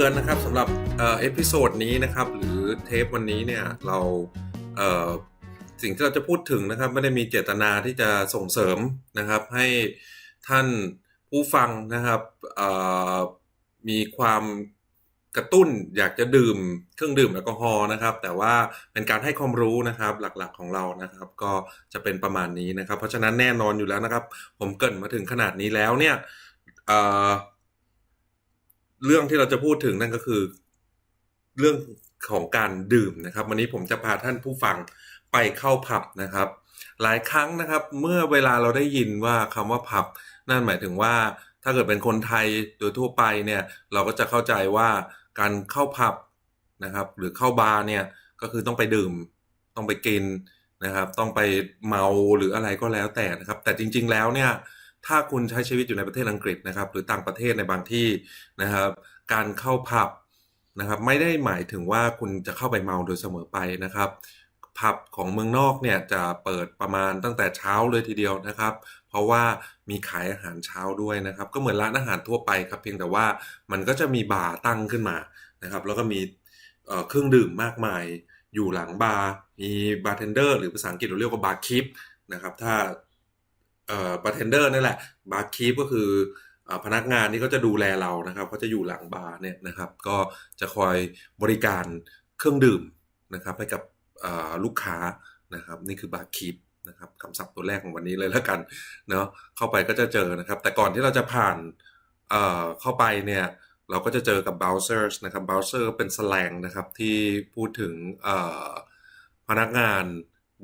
ตือนนะครับสำหรับเอพิโซดนี้นะครับ หรือเทปวันนี้เนี่ยเราเสิ่งที่เราจะพูดถึงนะครับไม่ได้มีเจตนาที่จะส่งเสริมนะครับ ให้ท่านผู้ฟังนะครับมีความกระตุ้นอยากจะดื่มเครื่องดื่มแอลกอฮอล์นะครับ แต่ว่าเป็นการให้ความรู้นะครับหลักๆของเรานะครับ ก็จะเป็นประมาณนี้นะครับ เพราะฉะนั้นแน่นอนอยู่แล้วนะครับ ผมเกรินมาถึงขนาดนี้แล้วเนี่ย เรื่องที่เราจะพูดถึงนั่นก็คือ เรื่องของการดื่มนะครับ วันนี้ผมจะพาท่านผู้ฟังไปเข้าผับนะครับ หลายครั้งนะครับ เมื่อเวลาเราได้ยินว่าคำว่าผับ นั่นหมายถึงว่า ถ้าเกิดเป็นคนไทยโดยทั่วไปเนี่ย เราก็จะเข้าใจว่าการเข้าผับนะครับ หรือเข้าบาร์เนี่ยก็คือต้องไปดื่ม ต้องไปกินนะครับ ต้องไปเมาหรืออะไรก็แล้วแต่นะครับ แต่จริง ๆ แล้วเนี่ย ถ้าคุณใช้ชีวิตอยู่ในประเทศอังกฤษนะครับ หรือต่างประเทศในบางที่นะครับ การเข้าผับนะครับ ไม่ได้หมายถึงว่าคุณจะเข้าไปเมาโดยเสมอไปนะครับผับของเมืองนอกเนี่ยจะเปิดประมาณตั้งแต่เช้าเลยทีเดียวนะครับ เพราะว่ามีขายอาหารเช้าด้วยนะครับ ก็เหมือนร้านอาหารทั่วไปครับ เพียงแต่ว่ามันก็จะมีบาร์ตั้งขึ้นมานะครับ แล้วก็มีเครื่องดื่มมากมาย อยู่หลังบาร์มีบาร์เทนเดอร์หรือภาษาอังกฤษเราเรียกว่าบาร์คิปนะครับ ถ้า เอ่อบาร์เทนเดอร์นั่นแหละบาร์คีปก็คืออพนักงานที่เขาจะดูแลเรานะครับเขาจะอยู่หลังบาร์เนี่ยนะครับ ก็จะคอยบริการเครื่องดื่มนะครับให้กับลูกค้านะครับ นี่คือบาร์คีปนะครับคำศัพท์ตัวแรกของวันนี้เลยแล้วกันเนาะเข้าไปก็จะเจอนะครับ แต่ก่อนที่เราจะผ่านเอ่อเข้าไปเนี่ยเราก็จะเจอกับ bouncers นะครับ bouncer เป็นสแลงนะครับที่พูดถึงเอ่อพนักงาน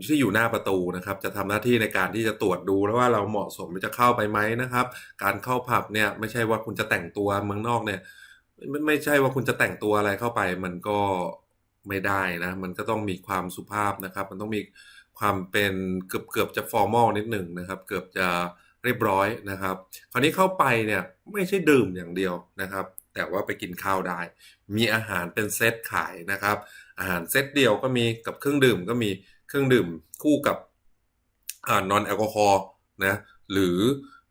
ที่อยู่หน้าประตูนะครับ จะทำหน้าที่ในการที่จะตรวจดูแล้วว่าเราเหมาะสมจะเข้าไปไหมนะครับ การเข้าผับเนี่ยไม่ใช่ว่าคุณจะแต่งตัวเมืองนอกเนี่ยไม่ไม่ใช่ว่าคุณจะแต่งตัวอะไรเข้าไป มันก็ไม่ได้นะ มันก็ต้องมีความสุภาพนะครับ มันต้องมีความเป็นเกือบเกือบจะ formal นิดหนึ่งนะครับ เกือบจะเรียบร้อยนะครับ คราวนี้เข้าไปเนี่ยไม่ใช่ดื่มอย่างเดียวนะครับ แต่ว่าไปกินข้าวได้ มีอาหารเป็นเซตขายนะครับ อาหารเซตเดียวก็มีกับเครื่องดื่มก็มี เครื่องดื่มคู่กับอนอนแอลกอฮอล์นะหรือ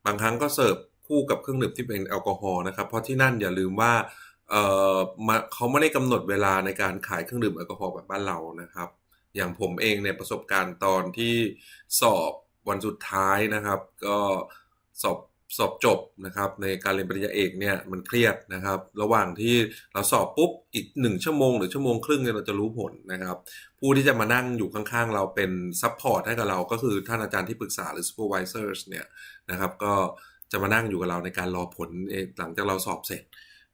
บางครั้งก็เสิร์ฟคู่กับเครื่องดื่มที่เป็นแอลกอฮอล์นะครับเพราะที่นั่นอย่าลืมว่าเออมาเขาไม่ได้กำหนดเวลาในการขายเครื่องดื่มแอลกอฮอล์แบบบ้านเรานะครับ อย่างผมเองเนี่ยประสบการณ์ตอนที่สอบวันสุดท้ายนะครับ ก็สอบ สอบจบนะครับในการเรียนปริญญาเอกเนี่ยมันเครียดนะครับ ระหว่างที่เราสอบปุ๊บอีกหนึ่งชั่วโมง หรือชั่วโมงครึ่งเนี่ยเราจะรู้ผลนะครับ ผู้ที่จะมานั่งอยู่ข้างๆ เราเป็นซัพพอร์ตให้กับเราก็คือท่านอาจารย์ที่ปรึกษาหรือ supervisors เนี่ยนะครับ ก็จะมานั่งอยู่กับเราในการรอผลหลังจากเราสอบเสร็จ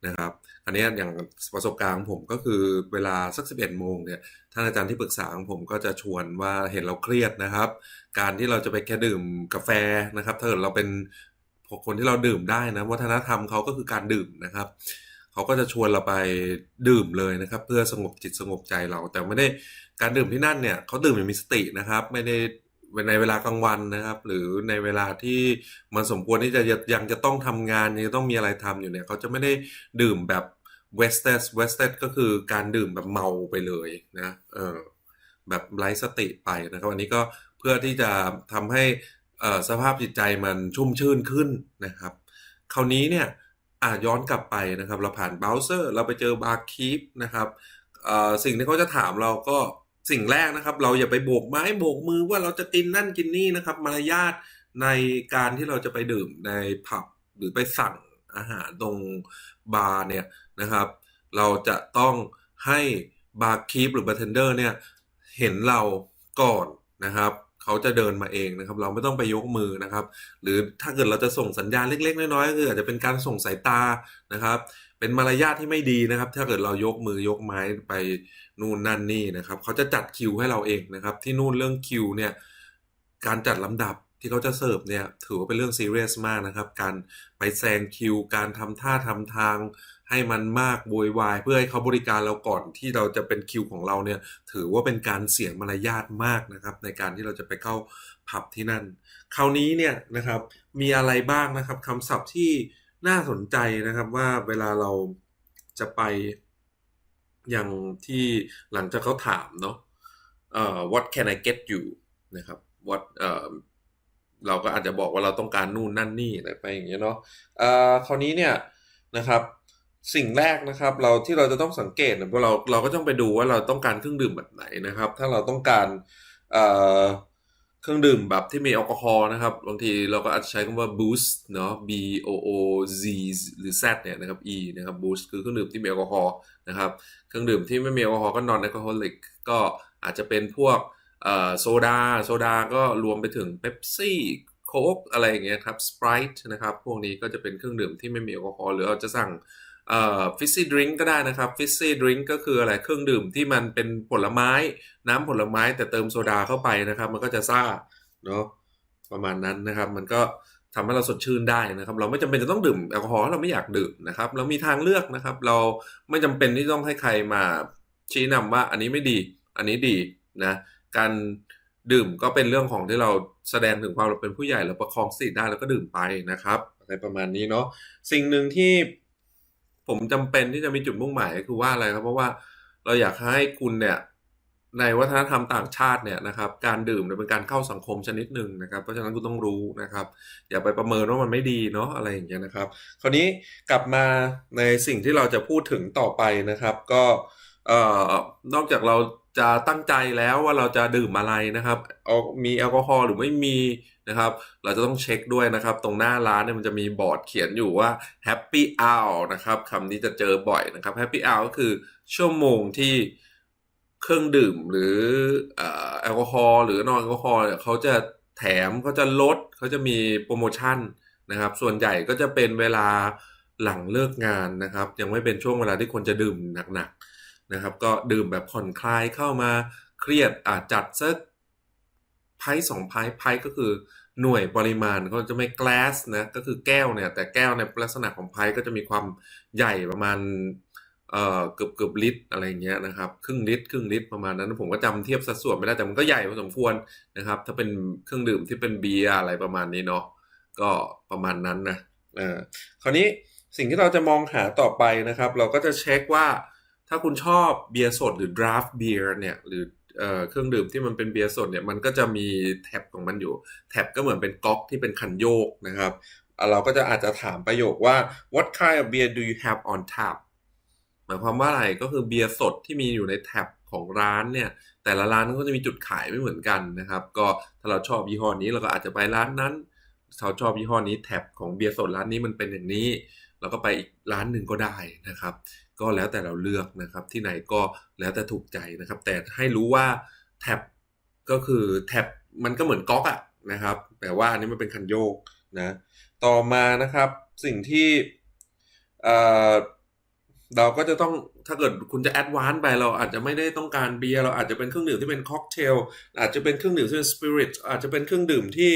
นะครับอันนี้อย่างประสบการณ์ของผมก็คือเวลาสัก11โมงเนี่ยท่านอาจารย์ที่ปรึกษาของผมก็จะชวนว่าเห็นเราเครียดนะครับ การที่เราจะไปแค่ดื่มกาแฟนะครับถ้าเกิดเราเป็น คนที่เราดื่มได้นะวัฒนธรรมเขาก็คือการดื่มนะครับเขาก็จะชวนเราไปดื่มเลยนะครับ เพื่อสงบจิตสงบใจเรา แต่ไม่ได้การดื่มที่นั่นเนี่ยเขาดื่มอย่างมีสตินะครับ ไม่ได้ในเวลากลางวันนะครับ หรือในเวลาที่มันสมควรที่จะยังจะต้องทำงานยังจะต้องมีอะไรทำอยู่เนี่ยเขาจะไม่ได้ดื่มแบบเวสเตสเวสเตสก็คือการดื่มแบบเมาไปเลยนะเออแบบไร้สติไปนะครับ อันนี้ก็เพื่อที่จะทำให้ สภาพจิตใจมันชุ่มชื่นขึ้นนะครับ คราวนี้เนี่ยย้อนกลับไปนะครับ เราผ่านเบราว์เซอร์ เราไปเจอบาร์คีปนะครับสิ่งที่เขาจะถามเราก็สิ่งแรกนะครับ เราอย่าไปโบกไม้โบกมือว่าเราจะกินนั่นกินนี่นะครับ มารยาทในการที่เราจะไปดื่มในผับหรือไปสั่งอาหารตรงบาร์เนี่ยนะครับ เราจะต้องให้บาร์คีปหรือบาร์เทนเดอร์เนี่ยเห็นเราก่อนนะครับ เขาจะเดินมาเองนะครับ เราไม่ต้องไปยกมือนะครับ หรือถ้าเกิดเราจะส่งสัญญาณเล็ก ๆ น้อยๆก็คืออาจจะเป็นการส่งสายตานะครับ เป็นมารยาทที่ไม่ดีนะครับ ถ้าเกิดเรายกมือยกไม้ไปนู่นนั่นนี่นะครับ เขาจะจัดคิวให้เราเองนะครับ ที่นู่นเรื่องคิวเนี่ยการจัดลำดับที่เขาจะเสิร์ฟเนี่ยถือว่าเป็นเรื่องซีเรียสมากนะครับ การไปแซงคิว การทำท่าทำทาง ให้มันมากโวยวาย เพื่อให้เขาบริการเราก่อนที่เราจะเป็นคิวของเราเนี่ยถือว่าเป็นการเสียมารยาทมากนะครับ ในการที่เราจะไปเข้าผับที่นั่น คราวนี้เนี่ยนะครับมีอะไรบ้างนะครับคำศัพท์ที่น่าสนใจนะครับว่าเวลาเราจะไปอย่างที่หลังจากเขาถามเนาะเอ่อ what can I get you นะครับ what เอ่อเราก็อาจจะบอกว่าเราต้องการนู่นนั่นนี่อะไรไปอย่างเงี้ยเนาะคราวนี้เนี่ยนะครับ สิ่งแรกนะครับเราที่เราจะต้องสังเกตเนี่ยเพราะเราเราก็ต้องไปดูว่าเราต้องการเครื่องดื่มแบบไหนนะครับ ถ้าเราต้องการเอ่อเครื่องดื่มแบบที่มีแอลกอฮอล์นะครับ บางทีเราก็อาจจะใช้คำว่า boost เนาะ b o o z หรือ z เนี่ยนะครับ e นะครับ boost คือเครื่องดื่มที่มีแอลกอฮอล์นะครับ เครื่องดื่มที่ไม่มีแอลกอฮอล์ก็ non alcoholic ก็อาจจะเป็นพวกเอ่อโซดาโซดาก็รวมไปถึงเ e ปซี่โค้กอะไรอย่างเงี้ยครับสปร t e นะครับ พวกนี้ก็จะเป็นเครื่องดื่มที่ไม่มีแอลกอฮอล์หรือเราจะสั่ง เอ่อฟิซซี่ดริงก์ก็ได้นะครับฟิซซี่ดริงก์ก็คืออะไรเครื่องดื่มที่มันเป็นผลไม้น้ำผลไม้แต่เติมโซดาเข้าไปนะครับ มันก็จะซ่าเนาะประมาณนั้นนะครับ มันก็ทำให้เราสดชื่นได้นะครับ เราไม่จำเป็นจะต้องดื่มแอลกอฮอล์เราไม่อยากดื่มนะครับ เรามีทางเลือกนะครับ เราไม่จำเป็นที่ต้องให้ใครมาชี้นำว่าอันนี้ไม่ดี อันนี้ดีนะการดื่มก็เป็นเรื่องของที่เราแสดงถึงความเราเป็นผู้ใหญ่เราประคองสติได้แล้วก็ดื่มไปนะครับอะไรประมาณนี้เนาะสิ่งหนึ่งที่ ผมจำเป็นที่จะมีจุดมุ่งหมายคือว่าอะไรครับ เพราะว่าเราอยากให้คุณเนี่ยในวัฒนธรรมต่างชาติเนี่ยนะครับการดื่มเนี่ยเป็นการเข้าสังคมชนิดหนึ่งนะครับเพราะฉะนั้นคุณต้องรู้นะครับ อย่าไปประเมินว่ามันไม่ดีเนาะอะไรอย่างเงี้ยนะครับ คราวนี้กลับมาในสิ่งที่เราจะพูดถึงต่อไปนะครับ ก็เอ่อนอกจากเรา จะตั้งใจแล้วว่าเราจะดื่มอะไรนะครับเอามีแอลกอฮอล์หรือไม่มีนะครับ เราจะต้องเช็คด้วยนะครับ ตรงหน้าร้านเนี่ยมันจะมีบอร์ดเขียนอยู่ว่า Happy Hour นะครับคำนี้จะเจอบ่อยนะครับ Happy Hour ก็คือชั่วโมงที่เครื่องดื่มหรือแอลกอฮอล์หรือนอนแอลกอฮอล์เขาจะแถมเขาจะลดเขาจะมีโปรโมชั่นนะครับ ส่วนใหญ่ก็จะเป็นเวลาหลังเลิกงานนะครับ ยังไม่เป็นช่วงเวลาที่ควรจะดื่มหนักๆ นะครับก็ดื่มแบบผ่อนคลายเข้ามาเครียดอาจจัดสักไพ่สองไพ่ไพ่ก็คือหน่วยปริมาณเขาจะไม่ glass นะก็คือแก้วเนี่ยแต่แก้วในลักษณะของไพ่ก็จะมีความใหญ่ประมาณเอ่อเกือบเกือบลิตรอะไรเงี้ยนะครับครึ่งลิตรครึ่งลิตรประมาณนั้นผมก็จำเทียบสัดส่วนไม่ได้แต่มันก็ใหญ่พอสมควรนะครับ ถ้าเป็นเครื่องดื่มที่เป็นเบียร์อะไรประมาณนี้เนาะก็ประมาณนั้นนะเออคราวนี้สิ่งที่เราจะมองหาต่อไปนะครับ เราก็จะเช็คว่า ถ้าคุณชอบเบียร์สดหรือ draft beer เนี่ยหรือเออเครื่องดื่มที่มันเป็นเบียร์สดเนี่ยมันก็จะมีแท็บของมันอยู่ แท็บก็เหมือนเป็นก๊อกที่เป็นคันโยกนะครับ เราก็จะอาจจะถามประโยคว่า what kind of beer do you have on tap หมายความว่าอะไรก็คือเบียร์สดที่มีอยู่ในแท็บของร้านเนี่ย แต่ละร้านก็จะมีจุดขายไม่เหมือนกันนะครับ ก็ถ้าเราชอบยี่ห้อนี้เราก็อาจจะไปร้านนั้นเราชอบยี่ห้อนี้แท็บของเบียร์สดร้านนี้มันเป็นอย่างนี้เราก็ไปอีกร้านหนึ่งก็ได้นะครับ ก็แล้วแต่เราเลือกนะครับ ที่ไหนก็แล้วแต่ถูกใจนะครับ แต่ให้รู้ว่าแท็บก็คือแท็บมันก็เหมือนก๊อกอะนะครับ แต่ว่าอันนี้มันเป็นคันโยกนะ ต่อมานะครับสิ่งที่เออเราก็จะต้องถ้าเกิดคุณจะแอดวานซ์ไปเราอาจจะไม่ได้ต้องการเบียร์เราอาจจะเป็นเครื่องดื่มที่เป็นค็อกเทลอาจจะเป็นเครื่องดื่มที่เป็นสปิริตอาจจะเป็นเครื่องดื่มที่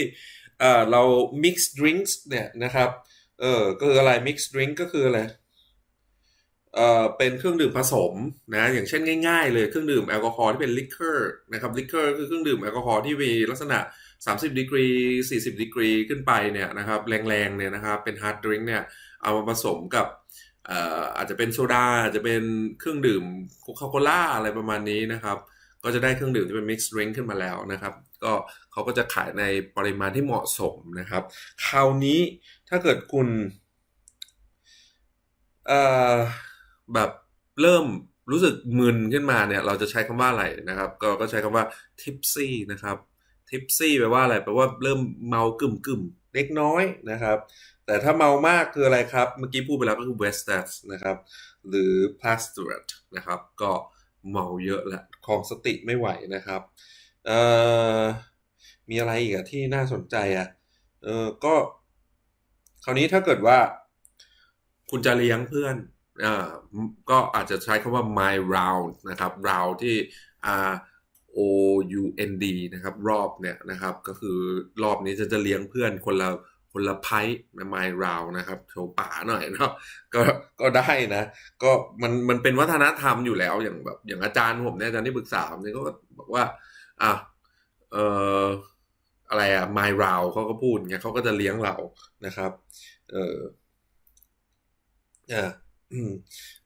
เออเรา mix drinks เนี่ยนะครับเออก็คืออะไร mix drink ก็คืออะไร เอ่อเป็นเครื่องดื่มผสมนะอย่างเช่นง่ายๆ เลยเครื่องดื่มแอลกอฮอล์ที่เป็น liquor นะครับ liquor คือเครื่องดื่มแอลกอฮอล์ที่มีลักษณะ 30ดีกรี40ดีกรีขึ้นไปเนี่ยนะครับแรงๆเนี่ยนะครับเป็น hard drink เนี่ยเอามาผสมกับเอ่ออาจจะเป็นโซดาอาจจะเป็นเครื่องดื่มโคคาโคล่าอะไรประมาณนี้นะครับ ก็จะได้เครื่องดื่มที่เป็น mixed drink ขึ้นมาแล้วนะครับ ก็เขาก็จะขายในปริมาณที่เหมาะสมนะครับ คราวนี้ถ้าเกิดคุณเอ่อ แบบเริ่มรู้สึกมึนขึ้นมาเนี่ย เราจะใช้คำว่าอะไรนะครับ ก็ก็ใช้คำว่า tipsy นะครับ tipsy แปลว่าอะไรแปลว่าเริ่มเมากึ่มกึ่มเล็กน้อยนะครับ แต่ถ้าเมามากคืออะไรครับ เมื่อกี้พูดไปแล้วก็คือ wested นะครับ หรือ plastered นะครับ ก็เมาเยอะแล้วคลองสติไม่ไหวนะครับเอ่อมีอะไรอีกอะที่น่าสนใจอะเออก็ คราวนี้ถ้าเกิดว่า คุณจะเลี้ยงเพื่อน ก็อาจจะใช้คำว่า my round นะครับ round ที่ r o u n d นะครับ รอบเนี่ยนะครับ ก็คือรอบนี้จะจะเลี้ยงเพื่อนคนละคนละไพ่นะ my round นะครับโชว์ป่าหน่อยเนาะก็ก็ได้นะ ก็มันมันเป็นวัฒนธรรมอยู่แล้วอย่างแบบ อย่างอาจารย์ผมเนี่ยอาจารย์ที่ปรึกษาผมเนี่ยก็บอกว่าอะเอ่ออะไรอะ my round เขาก็พูดไงเขาก็จะเลี้ยงเรานะครับ เอออ่าอืม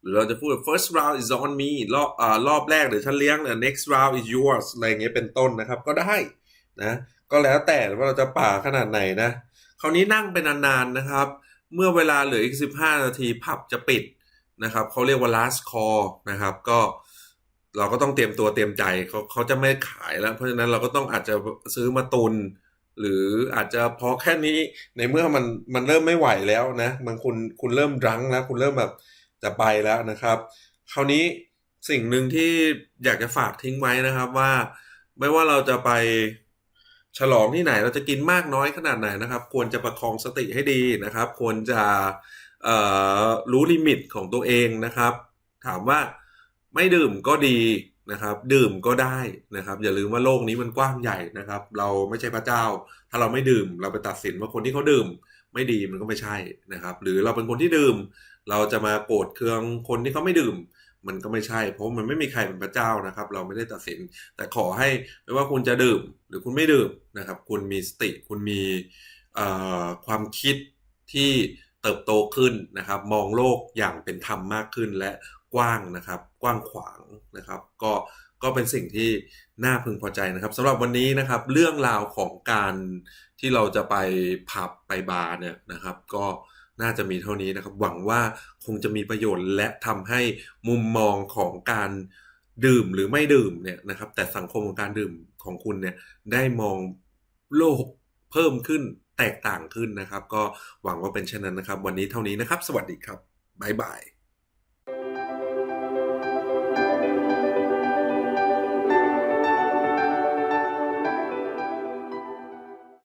หรือเราจะพูด first round is on me รอบอ่ารอบแรกเดี๋ยวฉันเลี้ยงเนี่ย next round is yours อะไรเงี้ยเป็นต้นนะครับ ก็ได้นะ ก็แล้วแต่ว่าเราจะป่าขนาดไหนนะ คราวนี้นั่งเป็นนานๆนะครับ เมื่อเวลาเหลืออีก 15 นาทีผับจะปิดนะครับเขาเรียกว่า last call นะครับ ก็เราก็ต้องเตรียมตัวเตรียมใจเขาเขาจะไม่ขายแล้ว เพราะฉะนั้นเราก็ต้องอาจจะซื้อมาตุน หรืออาจจะพอแค่นี้ในเมื่อมันมันเริ่มไม่ไหวแล้วนะมันคุณคุณเริ่มรั้งแล้ว คุณเริ่มแบบจะไปแล้วนะครับ คราวนี้สิ่งหนึ่งที่อยากจะฝากทิ้งไว้นะครับว่า ไม่ว่าเราจะไปฉลองที่ไหนเราจะกินมากน้อยขนาดไหนนะครับ ควรจะประคองสติให้ดีนะครับ ควรจะรู้ลิมิตของตัวเองนะครับ ถามว่าไม่ดื่มก็ดี นะครับ ดื่มก็ได้นะครับ อย่าลืมว่าโลกนี้มันกว้างใหญ่นะครับ เราไม่ใช่พระเจ้า ถ้าเราไม่ดื่ม เราไปตัดสินว่าคนที่เขาดื่มไม่ดีมันก็ไม่ใช่นะครับ หรือเราเป็นคนที่ดื่ม เราจะมาโกรธเคืองคนที่เขาไม่ดื่ม มันก็ไม่ใช่ เพราะมันไม่มีใครเป็นพระเจ้านะครับ เราไม่ได้ตัดสิน แต่ขอให้ไม่ว่าคุณจะดื่ม หรือคุณไม่ดื่มนะครับ คุณมีสติ คุณมีความคิดที่เติบโตขึ้นนะครับ มองโลกอย่างเป็นธรรมมากขึ้นและกว้างนะครับ กว้างขวางนะครับ ก็ก็เป็นสิ่งที่น่าพึงพอใจนะครับสำหรับวันนี้นะครับเรื่องราวของการที่เราจะไปผับไปบาร์เนี่ยนะครับ ก็น่าจะมีเท่านี้นะครับ หวังว่าคงจะมีประโยชน์และทำให้มุมมองของการดื่มหรือไม่ดื่มเนี่ยนะครับ แต่สังคมของการดื่มของคุณเนี่ยได้มองโลกเพิ่มขึ้นแตกต่างขึ้นนะครับ ก็หวังว่าเป็นเช่นนั้นนะครับ วันนี้เท่านี้นะครับ สวัสดีครับบ๊ายบาย